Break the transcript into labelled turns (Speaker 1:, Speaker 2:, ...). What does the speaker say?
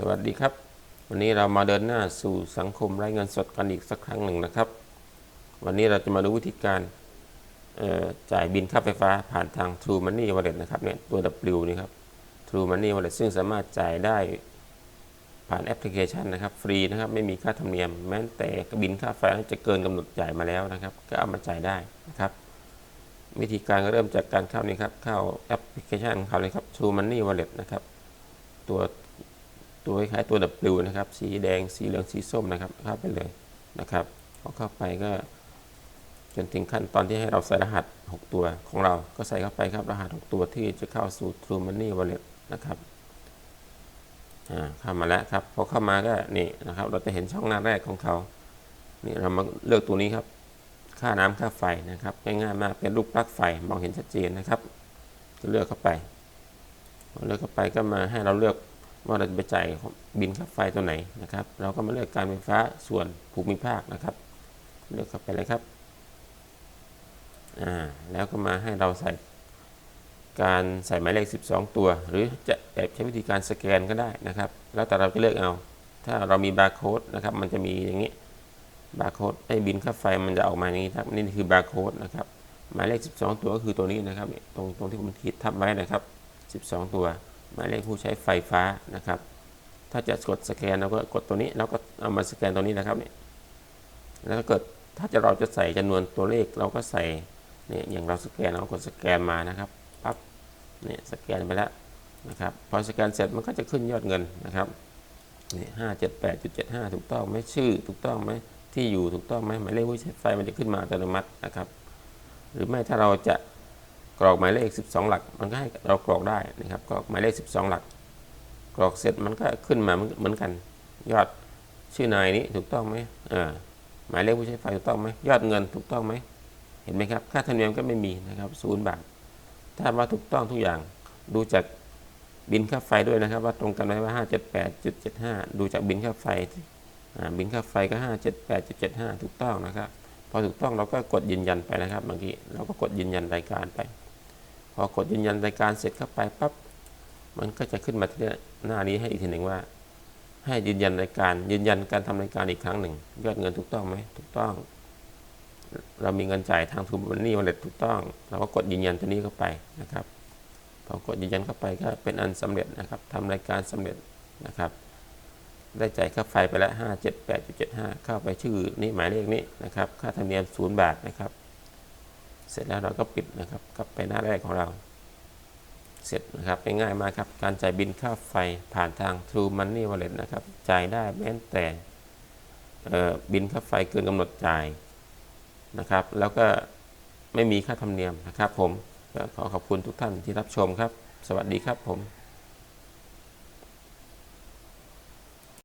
Speaker 1: สวัสดีครับ วันนี้เรามาเดินหน้าสู่สังคมไร้เงินสดกันอีกสักครั้งหนึ่งนะครับ วันนี้เราจะมาดูวิธีการจ่ายบินค่าไฟฟ้าผ่านทาง True Money Wallet นะครับเนี่ยตัว W นี่ครับ True Money Wallet ซึ่งสามารถจ่ายได้ผ่านแอปพลิเคชันนะครับ ฟรีนะครับไม่มีค่าธรรมเนียม แม้แต่บินค่าไฟจะเกินกำหนดจ่ายมาแล้วนะครับ ก็เอามาจ่ายได้นะครับ วิธีการก็เริ่มจากการเข้านี่ครับเข้าแอปพลิเคชันของเขาเลยครับ True Money Wallet นะครับตัว ตัวคล้ายตัว W นะครับ สีแดงสีเหลืองสีส้มนะครับเข้าไปเลยนะครับพอเข้าไปก็จนถึงขั้นตอนที่ให้เราใส่รหัส 6 ตัวของเราก็ใส่เข้าไปครับรหัส 6 ตัวที่จะเข้าสู่ True Money Wallet นะครับอ่าเข้ามาแล้วครับพอเข้ามาก็นี่นะครับ เราจะเห็นช่องหน้าแรกของเขา นี่เรามาเลือกตัวนี้ครับ ค่าน้ำค่าไฟนะครับง่ายๆมากเป็นรูปปลั๊กไฟมองเห็นชัดเจนนะครับ จะเลือกเข้าไปเลือกเข้าไปก็มาให้เราเลือก ว่าเราจะไปจ่ายบินค่าไฟตัวไหนนะครับ เราก็มาเลือกการไฟฟ้าส่วนภูมิภาคนะครับ เลือกเข้าไปเลยครับอ่าแล้วก็มาให้เราใส่การใส่หมายเลข 12 ตัว หรือจะแบบใช้วิธีการสแกนก็ได้นะครับ แล้วแต่เราจะเลือกเอา ถ้าเรามีบาร์โค้ดนะครับ มันจะมีอย่างนี้บาร์โค้ดไอ้บินค่าไฟมันจะออกมาอย่างนี้ครับ นี่คือบาร์โค้ดนะครับ หมายเลข 12 ตัวก็คือตัวนี้นะครับตรงตรงที่ผมขีดทับไว้นะครับ 12 ตัว หมายเลขผู้ใช้ไฟฟ้านะครับ ถ้าจะกดสแกนเราก็กดตัวนี้แล้วก็เอามาสแกนตัวนี้นะครับเนี่ยแล้วถ้าเกิดถ้าจะเราจะใส่จำนวนตัวเลขเราก็ใส่เนี่ยอย่างเราสแกนเรากดสแกนมานะครับปั๊บเนี่ยสแกนไปแล้วนะครับพอสแกนเสร็จมันก็จะขึ้นยอดเงินนะครับนี่ห้าเจ็ดแปดจุดเจ็ดห้าถูกต้องไหมชื่อถูกต้องไหมที่อยู่ถูกต้องไหมหมายเลขผู้ใช้ไฟมันจะขึ้นมาอัตโนมัตินะครับ หรือไม่ถ้าเราจะ กรอกหมายเลข 12 หลัก มันก็ให้เรากรอกได้นะครับกรอกหมายเลข 12 หลัก กรอกเสร็จมันก็ขึ้นมาเหมือนกัน ยอดชื่อนายนี้ถูกต้องไหมอ่าหมายเลขผู้ใช้ไฟถูกต้องไหมยอดเงินถูกต้องไหมเห็นไหมครับ ค่าธรรมเนียมก็ไม่มีนะครับศูนย์บาท ถ้าว่าถูกต้องทุกอย่างดูจากบินค่าไฟด้วยนะครับ ว่าตรงกันไหมว่า 578.75 ดูจากบินค่าไฟบินค่าไฟก็ 578.75 ถูกต้องนะครับ พอถูกต้องเราก็กดยืนยันไปนะครับเมื่อกี้เราก็กดยืนยันรายการไป พอกดยืนยันรายการเสร็จเข้าไปปั๊บมันก็จะขึ้นมาที่หน้านี้ให้อีกทีหนึ่งว่า ให้ยืนยันรายการ ยืนยันการทำรายการอีกครั้งหนึ่งยอดเงินถูกต้องไหมถูกต้อง เรามีเงินจ่ายทางทูบันนี่วันเด็ถูกต้อง เราก็กดยืนยันตัวนี้เข้าไปนะครับพอกดยืนยันเข้าไปก็เป็นอันสำเร็จนะครับทำรายการสำเร็จนะครับ ได้จ่ายค่าไฟไปแล้ว578.75 เข้าไปชื่อนี่หมายเลขนี้นะครับ ค่าธรรมเนียม 0 บาทนะครับ เสร็จแล้วเราก็ปิดนะครับกลับไปหน้าแรกของเรา เสร็จนะครับง่ายมากครับ การจ่ายบินค่าไฟผ่านทาง True Money Wallet นะครับ จ่ายได้แม้แต่บินค่าไฟเกินกำหนดจ่ายนะครับ แล้วก็ไม่มีค่าธรรมเนียมนะครับผมขอขอบคุณทุกท่านที่รับชมครับ สวัสดีครับผม